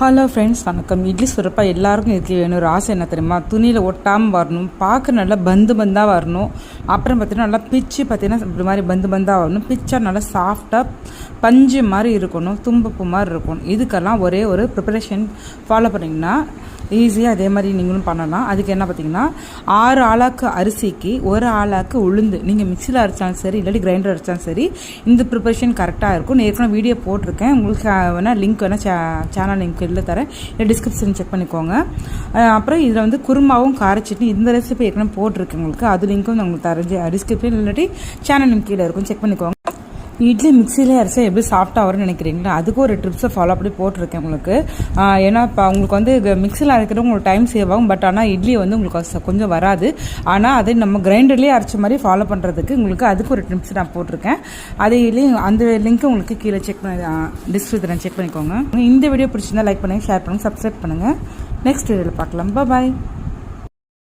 Hello friends வணக்கம். இட்லி சுரப்பா எல்லாருக்கும் இட்லி வேணும். ஒரு ஆசை என்ன தெரியுமா? துணியில் ஒட்டாமல் வரணும். பார்க்க நல்லா பந்து பந்தாக வரணும். அப்புறம் பார்த்தீங்கன்னா நல்லா பிச்சு பார்த்தீங்கன்னா இப்படி மாதிரி பந்து பந்தாக வரணும். பிச்சா நல்லா சாஃப்டாக பஞ்சு மாதிரி இருக்கணும். தும்பப்பு மாதிரி இருக்கணும். இதுக்கெல்லாம் ஒரே ஒரு ப்ரிப்பரேஷன் ஃபாலோ பண்ணிங்கன்னா ஈஸியாக அதே மாதிரி நீங்களும் பண்ணலாம். அதுக்கு என்ன பார்த்தீங்கன்னா ஆறு ஆளாக்கு அரிசிக்கு ஒரு ஆளாக்கு உளுந்து நீங்கள் மிக்சியில் அரைச்சாலும் சரி இல்லாட்டி கிரைண்டர் அரைச்சாலும் சரி இந்த ப்ரிப்பரேஷன் கரெக்டாக இருக்கும். நான் ஏற்கனவே வீடியோ போட்டிருக்கேன். உங்களுக்கு வேணால் லிங்க் வேணால் சே சேனல் லிங்க் இல்லை தரேன். இல்லை டிஸ்கிரிப்ஷன் செக் பண்ணிக்கோங்க. அப்புறம் இதில் வந்து குருமாவும் காரச்சட்னி இந்த ரெசிபி ஏற்கனவே போட்டிருக்கேன் உங்களுக்கு. அது லிங்க்கும் நான் உங்களுக்கு தரேன். டிஸ்கிரிப்ஷன் இல்லாட்டி சேனல் லிங்க் கீழே இருக்கும். செக் பண்ணிக்கோங்க. இட்லி மிக்சிலே அரைச்சா எப்படி சாஃப்டாக வரும்னு நினைக்கிறீங்களா? அதுக்கு ஒரு ட்ரிப்ஸை ஃபாலோ பண்ணி போட்டிருக்கேன் உங்களுக்கு. ஏன்னா இப்போ உங்களுக்கு வந்து மிக்சியில் அரைக்கிறது உங்களுக்கு டைம் சேவ் ஆகும் பட் ஆனால் இட்லி வந்து உங்களுக்கு கொஞ்சம் வராது. ஆனால் அதை நம்ம கிரைண்டர்லேயே அரைச்ச மாதிரி ஃபாலோ பண்ணுறதுக்கு உங்களுக்கு அதுக்கு ஒரு ட்ரிப்ஸ் நான் போட்டிருக்கேன். அதையிலையும் அந்த லிங்க் உங்களுக்கு கீழே செக் பண்ணி டிஸ்கிரிப்ஷன் செக் பண்ணிக்கோங்க. இந்த வீடியோ பிடிச்சிருந்தா லைக் பண்ணுங்கள் ஷேர் பண்ணுங்கள் சப்ஸ்கிரைப் பண்ணுங்கள் நெக்ஸ்ட் வீடியோவில் பார்க்கலாம். பாய்